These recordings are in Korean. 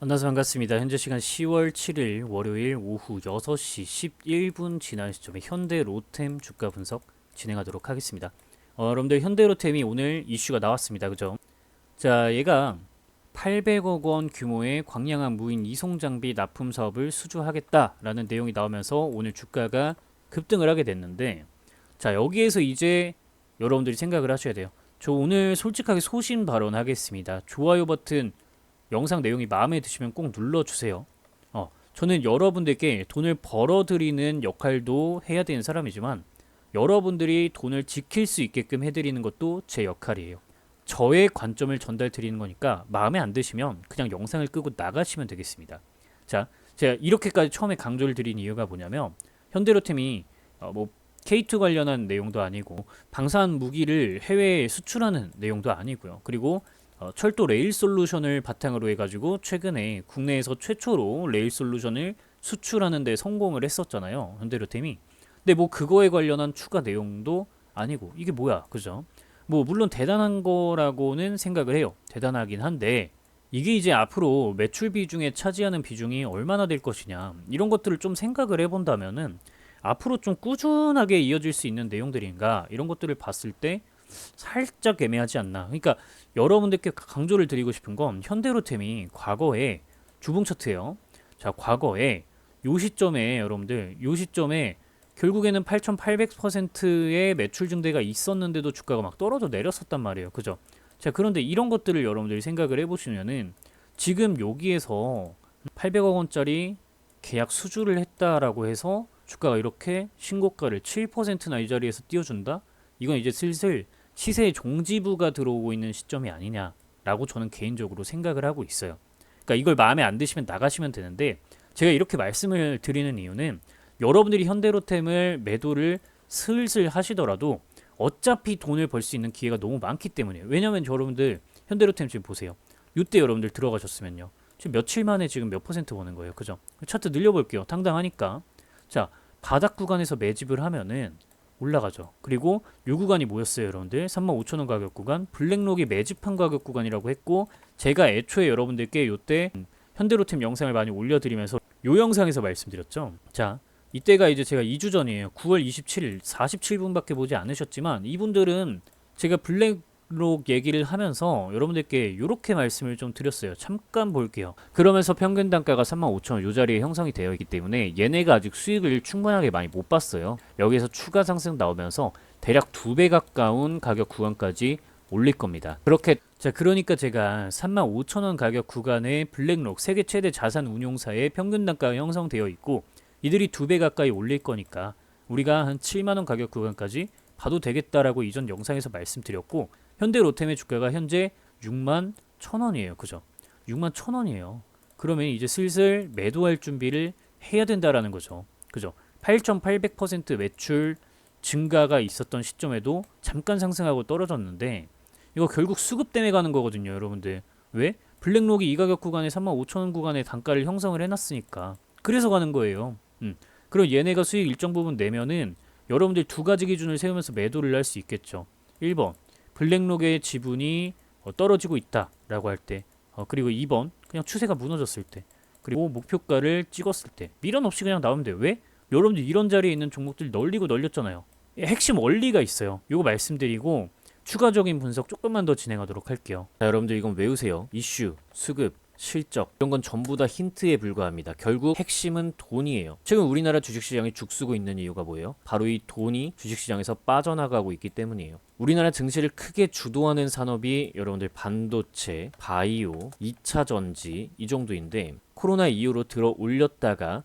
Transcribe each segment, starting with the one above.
만나서 반갑습니다. 현재 시간 10월 7일 월요일 오후 6시 11분 지난 시점에 현대 로템 주가 분석 진행하도록 하겠습니다. 어, 여러분들 현대 로템이 오늘 이슈가 나왔습니다. 그죠? 자, 얘가 800억 원 규모의 광량한 무인 이송 장비 납품 사업을 수주하겠다라는 내용이 나오면서 오늘 주가가 급등을 하게 됐는데 자, 여기에서 이제 여러분들이 생각을 하셔야 돼요. 저 오늘 솔직하게 소신 발언하겠습니다. 좋아요 버튼 영상 내용이 마음에 드시면 꼭 눌러주세요. 어, 저는 여러분들께 돈을 벌어드리는 역할도 해야 되는 사람이지만 여러분들이 돈을 지킬 수 있게끔 해드리는 것도 제 역할이에요. 저의 관점을 전달 드리는 거니까 마음에 안 드시면 그냥 영상을 끄고 나가시면 되겠습니다. 자, 제가 이렇게까지 처음에 강조를 드린 이유가 뭐냐면 현대로템이 어, 뭐 K2 관련한 내용도 아니고 방산 무기를 해외에 수출하는 내용도 아니고요. 그리고 어, 철도 레일 솔루션을 바탕으로 해가지고 최근에 국내에서 최초로 레일 솔루션을 수출하는 데 성공을 했었잖아요. 현대로템이. 근데 뭐 그거에 관련한 추가 내용도 아니고 이게 뭐야, 그죠? 뭐 물론 대단한 거라고는 생각을 해요. 대단하긴 한데 이게 이제 앞으로 매출 비중에 차지하는 비중이 얼마나 될 것이냐 이런 것들을 좀 생각을 해본다면은 앞으로 좀 꾸준하게 이어질 수 있는 내용들인가 이런 것들을 봤을 때 살짝 애매하지 않나. 그러니까 여러분들께 강조를 드리고 싶은 건 현대로템이 과거에 주봉 차트예요. 자, 과거에 요 시점에 여러분들 요 시점에 결국에는 8,800%의 매출 증대가 있었는데도 주가가 막 떨어져 내렸었단 말이에요. 그죠? 자, 그런데 이런 것들을 여러분들이 생각을 해 보시면은 지금 여기에서 800억 원짜리 계약 수주를 했다라고 해서 주가가 이렇게 신고가를 7%나 이 자리에서 띄워준다? 이건 이제 슬슬 시세의 종지부가 들어오고 있는 시점이 아니냐라고 저는 개인적으로 생각을 하고 있어요. 그러니까 이걸 마음에 안 드시면 나가시면 되는데 제가 이렇게 말씀을 드리는 이유는 여러분들이 현대로템을 매도를 슬슬 하시더라도 어차피 돈을 벌 수 있는 기회가 너무 많기 때문이에요. 왜냐면 여러분들 현대로템 지금 보세요. 이때 여러분들 들어가셨으면요. 지금 며칠 만에 지금 몇 퍼센트 버는 거예요. 그죠? 차트 늘려볼게요. 당당하니까. 자, 바닥 구간에서 매집을 하면은 올라가죠. 그리고 요 구간이 뭐였어요, 여러분들? 35,000원 가격 구간, 블랙록이 매집한 가격 구간이라고 했고 제가 애초에 여러분들께 요때 현대로템 영상을 많이 올려드리면서 요 영상에서 말씀드렸죠. 자, 이때가 이제 제가 2주 전이에요. 9월 27일 47분밖에 보지 않으셨지만 이분들은 제가 블랙 록 얘기를 하면서 여러분들께 이렇게 말씀을 좀 드렸어요. 잠깐 볼게요. 그러면서 평균 단가가 35,000원 요 자리에 형성이 되어 있기 때문에 얘네가 아직 수익을 충분하게 많이 못 봤어요. 여기서 추가 상승 나오면서 대략 두 배 가까운 가격 구간까지 올릴 겁니다. 그렇게 자 그러니까 제가 35,000원 가격 구간의 블랙록 세계 최대 자산 운용사의 평균 단가가 형성되어 있고 이들이 두 배 가까이 올릴 거니까 우리가 한 7만 원 가격 구간까지 봐도 되겠다라고 이전 영상에서 말씀드렸고 현대 로템의 주가가 현재 6만 1천 원이에요. 그죠? 6만 1천 원이에요. 그러면 이제 슬슬 매도할 준비를 해야 된다라는 거죠. 그죠? 8,800% 매출 증가가 있었던 시점에도 잠깐 상승하고 떨어졌는데 이거 결국 수급 때문에 가는 거거든요, 여러분들. 왜? 블랙록이 이 가격 구간에 35,000원 구간의 단가를 형성을 해놨으니까. 그래서 가는 거예요. 음. 그럼 얘네가 수익 일정 부분 내면은 여러분들 두 가지 기준을 세우면서 매도를 할 수 있겠죠. 1번 블랙록의 지분이 어, 떨어지고 있다라고 할 때, 어, 그리고 2번 그냥 추세가 무너졌을 때, 그리고 목표가를 찍었을 때 미련 없이 그냥 나오면 돼요. 왜? 여러분들 이런 자리에 있는 종목들 널리고 널렸잖아요. 예, 핵심 원리가 있어요. 이거 말씀드리고 추가적인 분석 조금만 더 진행하도록 할게요. 자, 여러분들 이건 외우세요. 이슈, 수급, 실적 이런 건 전부 다 힌트에 불과합니다. 결국 핵심은 돈이에요. 최근 우리나라 주식시장이 죽쓰고 있는 이유가 뭐예요? 바로 이 돈이 주식시장에서 빠져나가고 있기 때문이에요. 우리나라 증시를 크게 주도하는 산업이 여러분들 반도체, 바이오, 2차 전지 이 정도인데 코로나 이후로 들어 올렸다가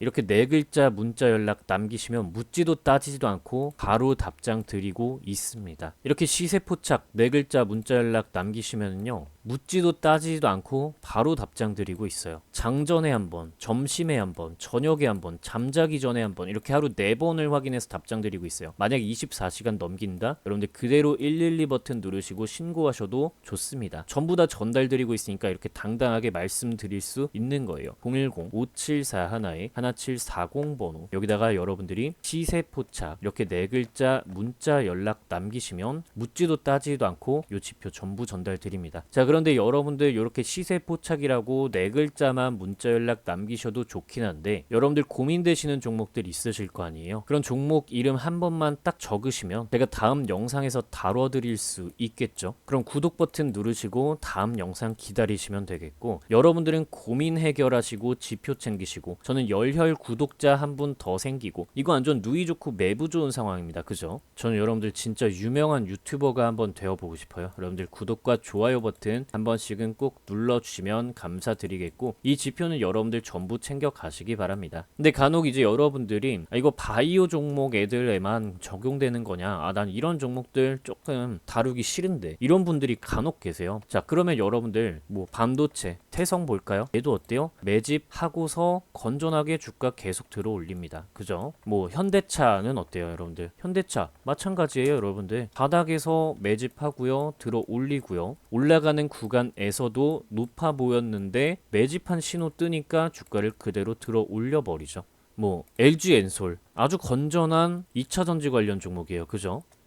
이렇게 네 글자 문자 연락 남기시면 묻지도 따지지도 않고 바로 답장 드리고 있습니다. 이렇게 시세 포착 네 글자 문자 연락 남기시면요. 묻지도 따지지도 않고 바로 답장 드리고 있어요. 장전에 한 번, 점심에 한 번, 저녁에 한 번, 잠자기 전에 한 번 이렇게 하루 네 번을 확인해서 답장 드리고 있어요. 만약 24시간 넘긴다? 여러분들 그대로 112 버튼 누르시고 신고하셔도 좋습니다. 전부 다 전달 드리고 있으니까 이렇게 당당하게 말씀드릴 수 있는 거예요. 010-5741에 1740 번호 여기다가 여러분들이 시세 포착 이렇게 네 글자 문자 연락 남기시면 묻지도 따지지도 않고 요 지표 전부 전달 드립니다. 자 그 런데 여러분들 이렇게 시세 포착이라고 네 글자만 문자 연락 남기셔도 좋긴 한데 여러분들 고민되시는 종목들 있으실 거 아니에요. 그런 종목 이름 한 번만 딱 적으시면 제가 다음 영상에서 다뤄드릴 수 있겠죠. 그럼 구독 버튼 누르시고 다음 영상 기다리시면 되겠고 여러분들은 고민 해결하시고 지표 챙기시고 저는 열혈 구독자 한 분 더 생기고 이거 완전 누이 좋고 매부 좋은 상황입니다. 그죠? 저는 여러분들 진짜 유명한 유튜버가 한번 되어보고 싶어요. 여러분들 구독과 좋아요 버튼 한 번씩은 꼭 눌러주시면 감사드리겠고 이 지표는 여러분들 전부 챙겨 가시기 바랍니다. 근데 간혹 이제 여러분들이 아, 이거 바이오 종목 애들에만 적용되는 거냐? 아, 난 이런 종목들 조금 다루기 싫은데 이런 분들이 간혹 계세요. 자, 그러면 여러분들 뭐 반도체, 태성 볼까요? 얘도 어때요? 매집하고서 건전하게 주가 계속 들어 올립니다. 그죠? 뭐 현대차는 어때요, 여러분들? 현대차 마찬가지예요, 여러분들. 바닥에서 매집하고요, 들어 올리고요. 올라가는 구간에서도 높아 보였는데 매집한 신호 뜨니까 주가를 그대로 들어 올려 버리죠. 뭐 LG 엔솔 아주 건전한 2차 전지 관련 종목이에요. 그죠?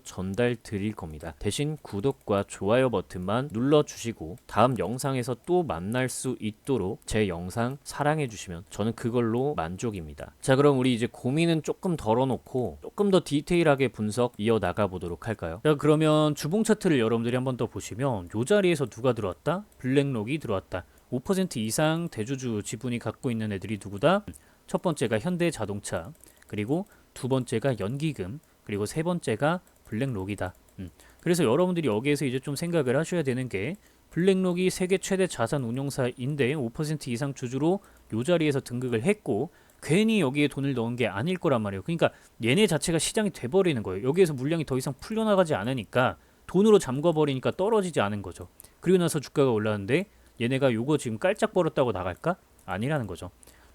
전달 드릴 겁니다. 대신 구독과 좋아요 버튼만 눌러주시고 다음 영상에서 또 만날 수 있도록 제 영상 사랑해 주시면 저는 그걸로 만족입니다. 자 그럼 우리 이제 고민은 조금 덜어놓고 조금 더 디테일하게 분석 이어나가 보도록 할까요? 자 그러면 주봉 차트를 여러분들이 한 번 더 보시면 요 자리에서 누가 들어왔다? 블랙록이 들어왔다. 5% 이상 대주주 지분이 갖고 있는 애들이 누구다? 첫 번째가 현대자동차, 그리고 두 번째가 연기금, 그리고 세 번째가 블랙록이다. 음. 그래서 여러분들이 여기에서 이제 좀 생각을 하셔야 되는 게 블랙록이 세계 최대 자산 운용사인데 5% 이상 주주로 요 자리에서 등극을 했고 괜히 여기에 돈을 넣은 게 아닐 거란 말이에요. 그러니까 얘네 자체가 시장이 돼버리는 거예요. 여기에서 물량이 더 이상 풀려나가지 않으니까 돈으로 잠궈버리니까 떨어지지 않은 거죠. 그리고 나서 주가가 올랐는데 얘네가 요거 지금 깔짝 벌었다고 나갈까? 아니라는 거죠.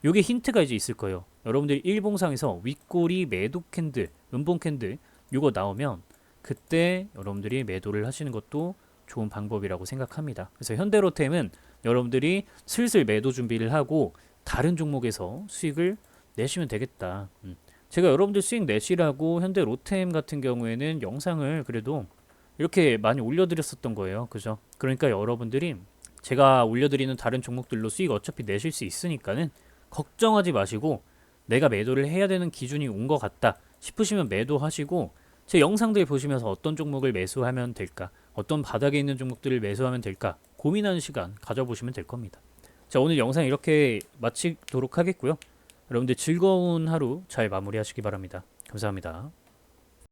요게 힌트가 이제 있을 거예요. 여러분들이 일봉상에서 윗꼬리 매도 캔들, 음봉 캔들 요거 나오면 그때 여러분들이 매도를 하시는 것도 좋은 방법이라고 생각합니다. 그래서 현대로템은 여러분들이 슬슬 매도 준비를 하고 다른 종목에서 수익을 내시면 되겠다. 음. 제가 여러분들 수익 내시라고 현대 로템 같은 경우에는 영상을 그래도 이렇게 많이 올려드렸었던 거예요. 그죠? 그러니까 여러분들이 제가 올려드리는 다른 종목들로 수익 어차피 내실 수 있으니까는 걱정하지 마시고 내가 매도를 해야 되는 기준이 온 것 같다 싶으시면 매도하시고 제 영상들 보시면서 어떤 종목을 매수하면 될까 어떤 바닥에 있는 종목들을 매수하면 될까 고민하는 시간 가져보시면 될 겁니다. 자 오늘 영상 이렇게 마치도록 하겠고요. 여러분들 즐거운 하루 잘 마무리하시기 바랍니다. 감사합니다.